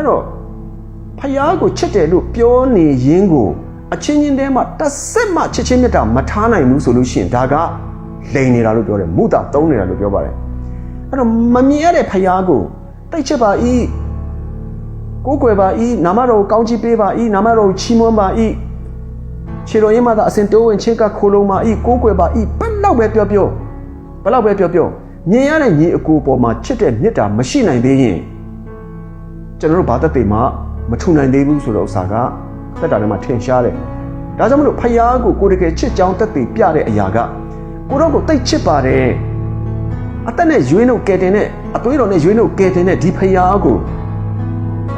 အဲ့တော့ဖယားကိုချစ်တယ်လို့ပြောနေရင်းကိုအချင်းချင်းတဲမှာတစ်စက်မှချစ်ချင်းမြတ်တာမထားနိုင်ဘူးဆိုလို့ရှိရင်ဒါကလိန်နေတာလို့ပြောတယ်မုတာတုံးနေတာလို့ပြောပါတယ်အဲ့တော့မမြင်ရတဲ့ဖယားကိုတိတ်ချစ်ပါဤကိုးကွယ်ပါဤနာမတော်ကိုကောင်းချီးပေးပါဤနာမတော်ကိုချီးမွမ်းပါဤခြေတော်ရင်းမှသာအစဉ်တိုးဝင်ချင်းကခိုးလုံးပါဤကိုးကွယ်ပါဤဘယ်လောက်ပဲပြောပြောဘယ်လောက်ပဲပြောပြောမြင်ရတဲ့ညီအကိုပေါ်မှာချစ်တဲ့မြတ်တာမရှိနိုင်သေးရင် ကျွန်တော်တို့ဘာသက်သေမှမထူနိုင်သေးဘူးဆိုတဲ့ဥစ္စာကသက်တာထဲမှာထင်ရှားတယ်ဒါကြောင့်မလို့ဖယားကိုကိုယ်တကယ်ချစ်ကြောင်းသက်သေပြတဲ့အရာကကိုတော့ကိုတိတ်ချစ်ပါတယ်အသက်နဲ့ရွေးနှုတ်ကဲတင်တဲ့အသွေးတော်နဲ့ရွေးနှုတ်ကဲတင်တဲ့ဒီဖယားကို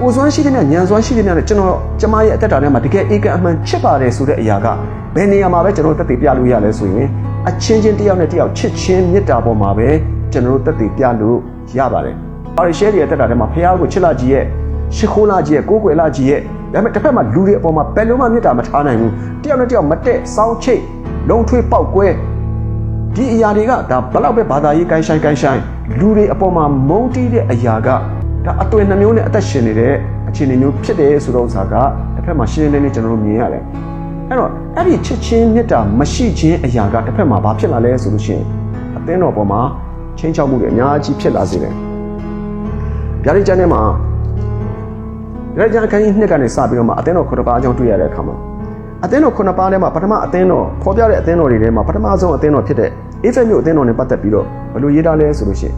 ကိုယ်စွမ်းရှိတဲ့ညံစွမ်းရှိတဲ့ညနဲ့ကျွန်တော်ကျမရဲ့အသက်တာထဲမှာတကယ်အေကအမှန်ချစ်ပါတယ်ဆိုတဲ့အရာကဘယ်နေရာမှာပဲကျွန်တော်သက်သေပြလို့ရလဲဆိုရင်အချင်းချင်းတစ်ယောက်နဲ့တစ်ယောက်ချစ်ချင်းမေတ္တာပေါ်မှာပဲကျွန်တော်တို့သက်သေပြလို့ရပါတယ်။ အော်ရှယ်ရဲ့တက်တာထဲမှာဖះကိုချစ်လာကြီးရဲ့ရှ िख ိုးလာကြီးရဲ့ကိုးကွယ်လာကြီးရဲ့ဒါပေမဲ့တစ်ဖက်မှာလူတွေအပေါ်မှာဘယ်လိုမှမေတ္တာမထားနိုင်ဘူး။တစ်ယောက်နဲ့တစ်ယောက်မတက်စောင်းချိတ်လုံထွေးပေါက်ကွဲဒီအရာတွေကဒါဘလောက်ပဲဘာသာရေးကိုင်းဆိုင်ကိုင်းဆိုင်လူတွေအပေါ်မှာမုန်းတီးတဲ့အရာကဒါအသွင်နှမျိုးနဲ့အသက်ရှင်နေတဲ့အခြေအနေမျိုးဖြစ်တယ်ဆိုတော့ဥစ္စာကတစ်ဖက်မှာရှင်းရှင်းလင်းလင်းကျွန်တော်တို့မြင်ရတယ်။အဲ့တော့အဲ့ဒီချစ်ချင်းမေတ္တာမရှိခြင်းအရာကတစ်ဖက်မှာဘာဖြစ်လာလဲဆိုလို့ရှိရင်အသင်းတော်ပေါ်မှာချင်းချောက်မှုတွေအများကြီးဖြစ်လာစေတယ်။ ဗျာဒိတ်ကျမ်းထဲမှာဗျာဒိတ်ကျမ်းအခန်းကြီး2ကနေစပြီးတော့မှအသင်းတော်ခုနှစ်ပါးအကြောင်းတွေ့ရတဲ့အခါမှာအသင်းတော်ခုနှစ်ပါးထဲမှာပထမအသင်းတော်ဖော်ပြတဲ့အသင်းတော်တွေထဲမှာပထမဆုံးအသင်းတော်ဖြစ်တဲ့အေဖက်မြို့အသင်းတော်နဲ့ပတ်သက်ပြီးတော့ဘယ်လိုရေးထားလဲဆိုလို့ရှိရင်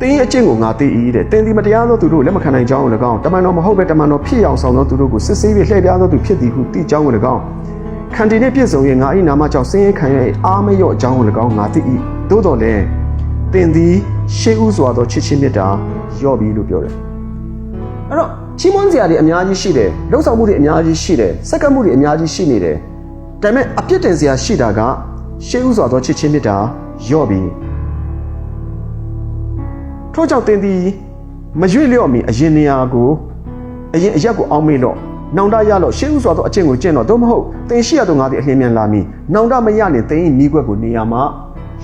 တင်းရဲ့အကျင့်ကိုငါသိ၏တဲ့တင်းဒီမတရားသောသူတို့လက်မခံနိုင်ကြောင်းကို၎င်းတမန်တော်မဟုတ်ပဲတမန်တော်ဖြစ်အောင်ဆောင်သောသူတို့ကိုစစ်ဆေးပြီးလှည့်ပြားသောသူဖြစ်သည်ဟုသိကြောင်းကို၎င်းခန္တီနှင့်ပြည့်စုံ၍ငါ၏နာမကြောင့်စင်ရင်ခံရ၏အားမလျော့အကြောင်းကို၎င်းငါသိ၏သို့တော်လည်းတင်သည် ရှေးဥစွာသောချစ်ချင်းမြတ်တာရော့ပြီလို့ပြောတယ်အဲ့တော့ချီးမွမ်းစရာတွေအများကြီးရှိတယ်လှုပ်ဆောင်မှုတွေအများကြီးရှိတယ်စက္ကန့်မှုတွေအများကြီးရှိနေတယ်ဒါပေမဲ့အပြစ်တင်စရာရှိတာကရှေးဥစွာသောချစ်ချင်းမြတ်တာရော့ပြီထို့ကြောင့်တင်သည်မရွေ့လျော့မီအရင်နေရာကိုအရင်အရက်ကိုအောင်းမေ့တော့နောင်တရလို့ရှေးဥစွာသောအကျင့်ကိုကျင့်တော့သို့မဟုတ်တင်ရှိရတော့ငါသည်အလင်းမြန်လာမီနောင်တမရရင်တင်ဤမိကွက်ကိုနေရာမှာ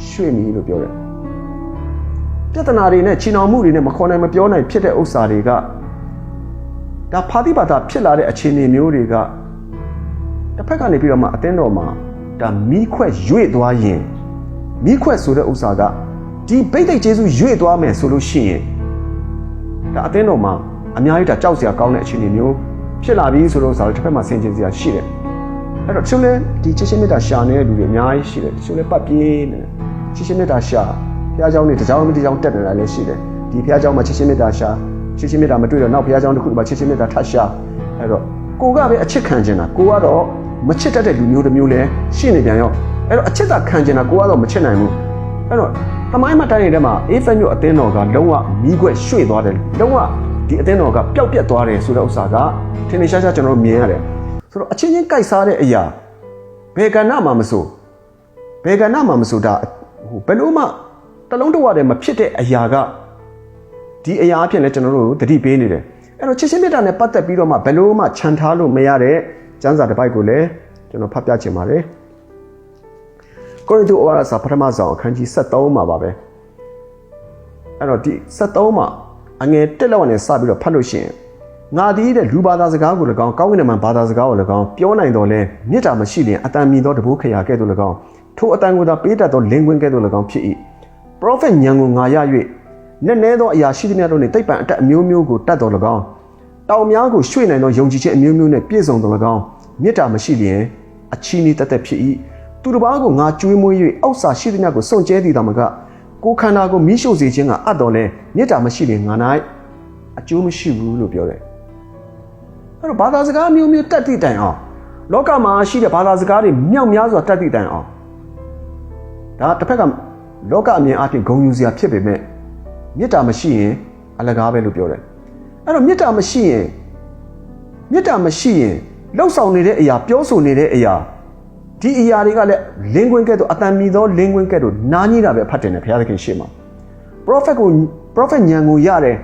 ရွှေ့မီလို့ပြောတယ် ပြဿနာတွေနဲ့ချီနှောင်မှုတွေနဲ့မခေါ်နိုင်မပြောနိုင်ဖြစ်တဲ့ဥစ္စာတွေကဒါဖာတိပါတာဖြစ်လာတဲ့အခြေအနေမျိုးတွေကတစ်ဖက်ကနေပြီးတော့မှအတင်းတော်မှာဒါမိခွက်ရွေ့သွားရင်မိခွက်ဆိုတဲ့ဥစ္စာကဒီဗိတ်သိက်ကျေးဇူးရွေ့သွားမယ်ဆိုလို့ရှိရင်ဒါအတင်းတော်မှာအများကြီးဒါကြောက်စရာကောင်းတဲ့အခြေအနေမျိုးဖြစ်လာပြီဆိုတော့ဥစ္စာတွေတစ်ဖက်မှာဆင်ခြင်စရာရှိတယ်အဲ့တော့တချို့လဲဒီချစ်ချင်းမေတ္တာရှာနေတဲ့လူတွေအများကြီးရှိတယ်တချို့လဲပတ်ပြေးနေတယ်ချစ်ချင်းမေတ္တာရှာ ဘုရားကျောင်းတွေတကြောင်မတကြောင်တက်နေတာလည်းရှိတယ်ဒီဘုရားကျောင်းမှာချစ်ချင်းမေတ္တာရှာချစ်ချင်းမေတ္တာမတွေ့တော့နောက်ဘုရားကျောင်းတစ်ခုမှာချစ်ချင်းမေတ္တာထပ်ရှာအဲ့တော့ကိုကပဲအချစ်ခံကျင်တာကိုကတော့မချစ်တတ်တဲ့လူမျိုးတစ်မျိုးလည်းရှိနေပြန်ရောအဲ့တော့အချစ်သာခံကျင်တာကိုကတော့မချစ်နိုင်ဘူးအဲ့တော့တမိုင်းမတိုင်းတဲ့မှာအေးဖက်မျိုးအသင်းတော်ကလုံးဝမိခွက်ရွှေ့သွားတယ်လုံးဝဒီအသင်းတော်ကပျောက်ပြက်သွားတယ်ဆိုတဲ့ဥစ္စာကထင်ထင်ရှားရှားကျွန်တော်တို့မြင်ရတယ်ဆိုတော့အချင်းချင်းကြိုက်စားတဲ့အရာဘယ်ကဏ္ဍမှာမဆိုဘယ်ကဏ္ဍမှာမဆိုတာဟိုဘယ်လို့မှ တလုံးတဝတည်းမဖြစ်တဲ့အရာကဒီအရာအဖြစ်လဲကျွန်တော်တို့သတိပေးနေတယ်အဲ့တော့ချစ်ချင်းမြတ်တာနဲ့ပတ်သက်ပြီးတော့မှဘယ်လို့မှခြံထားလို့မရတဲ့ကျမ်းစာတစ်ပိုက်ကိုလည်းကျွန်တော်ဖတ်ပြချင်ပါတယ်ကိုရိန္သုဩဝါဒစာပထမဆောင်အခန်းကြီး73မှာပါပဲအဲ့တော့ဒီ73မှာအငယ်တက်လောက်နဲ့စပြီးတော့ဖတ်လို့ရှိရင်ငါဒီတဲ့လူဘာသာစကားကို၎င်းကောင်းကင်နံဘာသာစကားကို၎င်းပြောနိုင်တော်လဲမေတ္တာမရှိရင်အတန်မြည်သောတဘိုးခရာကဲ့သို့၎င်းထိုအတန်ကိုသာပေးတတ်သောလင်ကွင်းကဲ့သို့၎င်းဖြစ်၏ ပရောဖက်ညံကိုငါရ၍နက်နဲသောအရာရှိသမျှတို့နှင့်တိတ်ပံအတက်အမျိုးမျိုးကိုတတ်တော်၎င်းတောင်များကိုရွှေ့နိုင်သောယုံကြည်ခြင်းအမျိုးမျိုးနှင့်ပြည့်စုံတော်၎င်းမေတ္တာမရှိလျင်အချီးနှီးတတ်တတ်ဖြစ်၏သူတစ်ပါးကိုငါကြွေးမွေး၍အောက်စာရှိသမျှကိုစွန့်ကြဲသည်တော်မကကိုခန္ဓာကိုမိရှို့စေခြင်းကအပ်တော်လဲမေတ္တာမရှိလျင်ငါ၌အကျိုးမရှိဘူးလို့ပြောတယ်အဲ့တော့ဘာသာစကားမျိုးမျိုးတက်သည့်တိုင်အောင်လောကမှာရှိတဲ့ဘာသာစကားတွေမြောက်များစွာတက်သည့်တိုင်အောင်ဒါတစ်ဖက်က လောကအမြင်အပြင်ဂုံယူစရာဖြစ်ပေမဲ့မေတ္တာမရှိရင်အလကားပဲလို့ပြောတယ်အဲ့တော့မေတ္တာမရှိရင်မေတ္တာမရှိရင်လှုပ်ဆောင်နေတဲ့အရာပြောဆိုနေတဲ့အရာဒီအရာတွေကလည်းလင်းကွင်းကဲ့သို့အတန်မီသောလင်းကွင်းကဲ့သို့နားကြီးတာပဲဖတ်တယ်နဲ့ဘုရားသခင်ရှေ့မှာ prophet ကို prophet ညံကိုရတယ်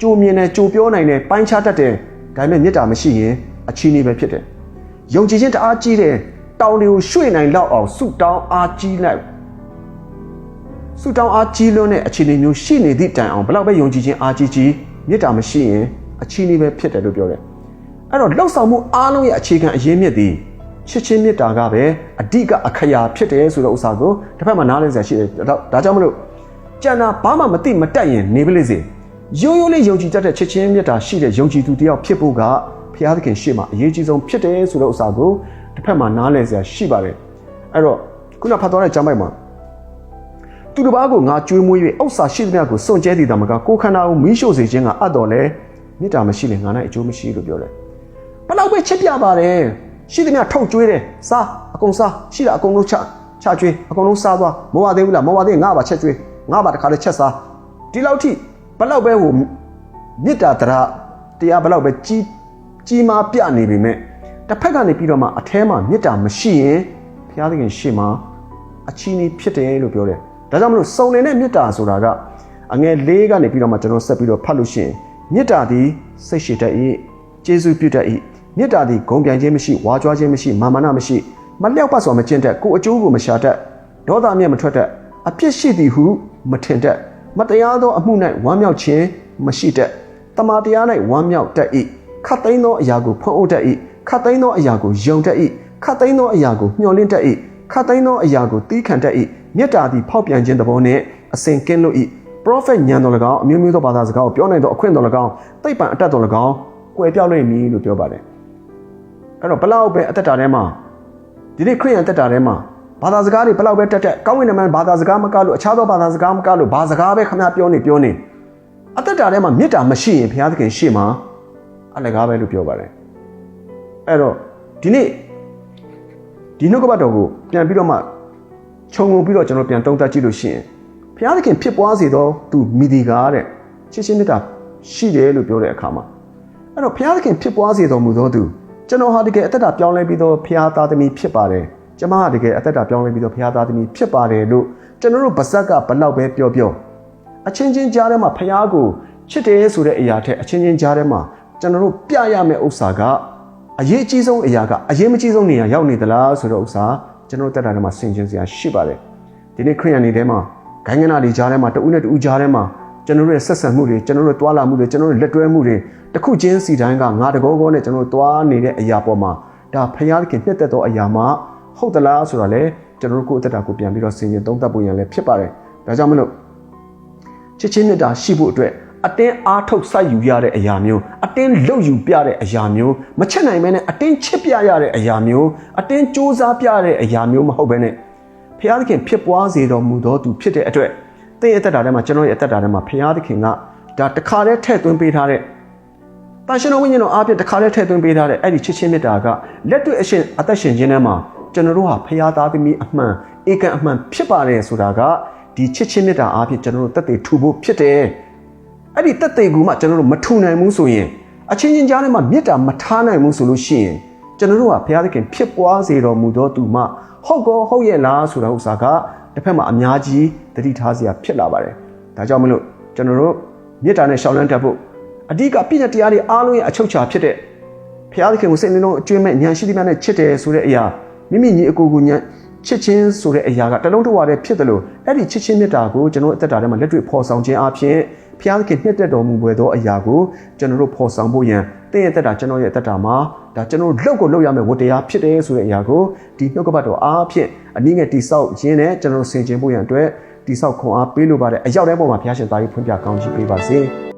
ကြိုမြင်တယ်ကြိုပြောနိုင်တယ်ပိုင်းခြားတတ်တယ်ဒါပေမဲ့မေတ္တာမရှိရင်အချီးနှီးပဲဖြစ်တယ်ယုံကြည်ခြင်းတအားကြီးတယ်တောင်တွေကိုရွှေ့နိုင်လောက်အောင်ဆုတောင်းအားကြီးလိုက် ဆုတောင်းအားကြီးလွန်းတဲ့အခြေအနေမျိုးရှိနေသည့်တိုင်အောင်ဘလောက်ပဲယုံကြည်ခြင်းအားကြီးကြီးမေတ္တာမရှိရင်အချီးနှီးပဲဖြစ်တယ်လို့ပြောတယ်အဲ့တော့လှုပ်ဆောင်မှုအားလုံးရဲ့အခြေခံအရင်းမြစ်သည်ချစ်ချင်းမေတ္တာကပဲအဓိကအခရာဖြစ်တယ်ဆိုတဲ့ဥစ္စာကိုတစ်ဖက်မှာနားလည်စရာရှိတယ်ဒါဒါကြောင့်မလို့ကျန်တာဘာမှမသိမတတ်ရင်နေပါလိမ့်စေရိုးရိုးလေးယုံကြည်တတ်တဲ့ချစ်ချင်းမေတ္တာရှိတဲ့ယုံကြည်သူတစ်ယောက်ဖြစ်ဖို့ကဘုရားသခင်ရှေ့မှာအရေးကြီးဆုံးဖြစ်တယ်ဆိုတဲ့ဥစ္စာကိုတစ်ဖက်မှာနားလည်စရာရှိပါတယ်အဲ့တော့ခုနဖတ်သွားတဲ့ကျမ်းပိုက်မှာ သူတစ်ပါးကိုငါကြွေးမွေး၍ဥစ္စာရှိသမျှကိုစွန့်ကြဲသည်တမကကိုယ်ခန္ဓာကိုမီးရှို့စေခြင်းကအပ်တော်လဲမေတ္တာမရှိရင်ငါ၌အကျိုးမရှိလို့ပြောတယ်ဘလောက်ပဲချစ်ပြပါတယ်ရှိသမျှထုတ်ကြွေးတယ်စားအကုန်စားရှိတာအကုန်လုံးချချကြွေးအကုန်လုံးစားသွားမဝသေးဘူးလားမဝသေးရင်ငါပါချက်ကြွေးငါပါတခါလေးချက်စားဒီလောက်ထိဘလောက်ပဲဟိုမေတ္တာတရားတရားဘလောက်ပဲကြီးကြီးမားပြနေပြီမဲ့တစ်ဖက်ကနေပြီးတော့မှအแทမှာမေတ္တာမရှိရင်ဘုရားသခင်ရှေ့မှာအချီးနှီးဖြစ်တယ်လို့ပြောတယ် ဒါကြောင့်မလို့စုံလင်တဲ့မေတ္တာဆိုတာကအငယ်လေးကနေပြီးတော့မှကျွန်တော်ဆက်ပြီးတော့ဖတ်လို့ရှိရင်မေတ္တာသည်စိတ်ရှိတတ်၏ကျေးဇူးပြုတတ်၏မေတ္တာသည်ဂုံပြိုင်ခြင်းမရှိဝါကြွားခြင်းမရှိမာမနမရှိမလျောက်ပတ်စွာမကျင့်တတ်ကိုယ်အကျိုးကိုမရှာတတ်ဒေါသမျက်မထွက်တတ်အပြစ်ရှိသည်ဟုမထင်တတ်မတရားသောအမှု၌ဝမ်းမြောက်ခြင်းမရှိတတ်တမာတရား၌ဝမ်းမြောက်တတ်၏ခတ်သိမ်းသောအရာကိုဖုံးအုပ်တတ်၏ခတ်သိမ်းသောအရာကိုယုံတတ်၏ခတ်သိမ်းသောအရာကိုမျှော်လင့်တတ်၏ခတ်သိမ်းသောအရာကိုတီးခံတတ်၏ မေတ္တာသည်ဖောက်ပြန်ခြင်းသဘောနှင့်အစဉ်ကင်းလွတ်၏ prophet ဉာဏ်တော်၎င်းအမျိုးမျိုးသောဘာသာစကားကိုပြောနိုင်သောအခွင့်တော်၎င်းသိပ္ပံအတတ်တော်၎င်းကွယ်ပြောက်လိမ့်မည်လို့ပြောပါတယ်အဲ့တော့ဘလောက်ပဲအသက်တာထဲမှာဒီနေ့ခရိယန်တက်တာထဲမှာဘာသာစကားတွေဘလောက်ပဲတက်တက်ကောင်းကင်နမန်ဘာသာစကားမကလို့အခြားသောဘာသာစကားမကလို့ဘာစကားပဲခမပြောနေပြောနေအသက်တာထဲမှာမေတ္တာမရှိရင်ဘုရားသခင်ရှေ့မှာအလကားပဲလို့ပြောပါတယ်အဲ့တော့ဒီနေ့ဒီနှုတ်ကပတ်တော်ကိုပြန်ပြီးတော့မှ ခြုံငုံပြီးတော့ကျွန်တော်ပြန်တုံးသပ်ကြည့်လို့ရှိရင်ဘုရားသခင်ဖြစ်ပွားစေသောသူမိဒီကာတဲ့ချစ်ချင်းမေတ္တာရှိတယ်လို့ပြောတဲ့အခါမှာအဲ့တော့ဘုရားသခင်ဖြစ်ပွားစေတော်မူသောသူကျွန်တော်ဟာတကယ်အသက်တာပြောင်းလဲပြီးတော့ဘုရားသားသမီးဖြစ်ပါတယ်ကျမဟာတကယ်အသက်တာပြောင်းလဲပြီးတော့ဘုရားသားသမီးဖြစ်ပါတယ်လို့ကျွန်တော်တို့ဗဇက်ကဘလောက်ပဲပြောပြောအချင်းချင်းကြားထဲမှာဘုရားကိုချစ်တယ်ဆိုတဲ့အရာထက်အချင်းချင်းကြားထဲမှာကျွန်တော်တို့ပြရမယ့်ဥစ္စာကအရေးအကြီးဆုံးအရာကအရေးမကြီးဆုံးနေရာရောက်နေသလားဆိုတော့ဥစ္စာ ကျွန်တော်တို့တက်တာထဲမှာဆင်ခြင်စရာရှိပါတယ်ဒီနေ့ခရိယန်နေထဲမှာဂိုင်းကနာတွေကြားထဲမှာတဦးနဲ့တဦးကြားထဲမှာကျွန်တော်တို့ရဲ့ဆက်ဆံမှုတွေကျွန်တော်တို့တွာလာမှုတွေကျွန်တော်တို့လက်တွဲမှုတွေတစ်ခုချင်းစီတိုင်းကငါတကောကောနဲ့ကျွန်တော်တို့တွာနေတဲ့အရာပေါ်မှာဒါဖျားသခင်နှစ်သက်သောအရာမှာဟုတ်သလားဆိုတော့လေကျွန်တော်တို့ကိုယ့်အသက်တာကိုပြန်ပြီးတော့ဆင်ခြင်သုံးသပ်ဖို့ရန်လည်းဖြစ်ပါတယ်ဒါကြောင့်မလို့ချစ်ချင်းမြတ်တာရှိဖို့အတွက် အတင်းအားထုတ်စိုက်ယူရတဲ့အရာမျိုးအတင်းလှုပ်ယူပြတဲ့အရာမျိုးမချက်နိုင်မဲနဲ့အတင်းချစ်ပြရတဲ့အရာမျိုးအတင်းစူးစမ်းပြတဲ့အရာမျိုးမဟုတ်ဘဲနဲ့ဖျားသခင်ဖြစ်ပွားစေတော်မူသောသူဖြစ်တဲ့အတွက်သင်ရဲ့အသက်တာထဲမှာကျွန်တော်ရဲ့အသက်တာထဲမှာဖျားသခင်ကဒါတခါတည်းထည့်သွင်းပေးထားတဲ့တန်ရှင်တော်ဝိညာဉ်တော်အားဖြင့်တခါတည်းထည့်သွင်းပေးထားတဲ့အဲ့ဒီချစ်ချင်းမြတ်တာကလက်တွေ့အရှင်အသက်ရှင်ခြင်းထဲမှာကျွန်တော်တို့ဟာဖျားသားသမီးအမှန်ဧကန်အမှန်ဖြစ်ပါတယ်ဆိုတာကဒီချစ်ချင်းမြတ်တာအားဖြင့်ကျွန်တော်တို့တက်တည်ထူဖို့ဖြစ်တယ် အဲ့ဒီတက်သေးကူမှကျွန်တော်တို့မထူနိုင်ဘူးဆိုရင်အချင်းချင်းကြားထဲမှာမေတ္တာမထားနိုင်ဘူးဆိုလို့ရှိရင်ကျွန်တော်တို့ကဘုရားသခင်ဖြစ်ပွားစေတော်မူသောသူမှဟုတ်ကောဟုတ်ရဲ့လားဆိုတာဥစ္စာကတစ်ဖက်မှာအများကြီးတတိထားစရာဖြစ်လာပါတယ်ဒါကြောင့်မလို့ကျွန်တော်တို့မေတ္တာနဲ့ရှောင်လန်းတတ်ဖို့အဓိကပြည့်တဲ့တရားတွေအားလုံးရဲ့အချုပ်အခြာဖြစ်တဲ့ဘုရားသခင်ကိုစိတ်နှလုံးအကျွမ်းမဲ့ဉာဏ်ရှိသမျှနဲ့ချစ်တယ်ဆိုတဲ့အရာမိမိညီအကိုကိုဉာဏ်ချစ်ချင်းဆိုတဲ့အရာကတလုံးတဝါတည်းဖြစ်တယ်လို့အဲ့ဒီချစ်ချင်းမေတ္တာကိုကျွန်တော်အသက်တာထဲမှာလက်တွေ့ဖော်ဆောင်ခြင်းအပြင် ဖျားသခင်နှစ်သက်တော်မူပွေသောအရာကိုကျွန်တော်တို့ဖော်ဆောင်ဖို့ရန်တင့်ရဲ့တက်တာကျွန်တော်ရဲ့တက်တာမှာဒါကျွန်တော်တို့လောက်ကိုလောက်ရမယ်ဝတ္တရားဖြစ်တယ်ဆိုတဲ့အရာကိုဒီနှုတ်ကပတ်တော်အားဖြင့်အနည်းငယ်တိဆောက်ရင်းနဲ့ကျွန်တော်တို့ဆင်ခြင်ဖို့ရန်အတွက်တိဆောက်ခွန်အားပေးလိုပါတယ်အရောက်တဲ့ပုံမှာဘုရားရှင်သားကြီးဖွင့်ပြကောင်းချီးပေးပါစေ။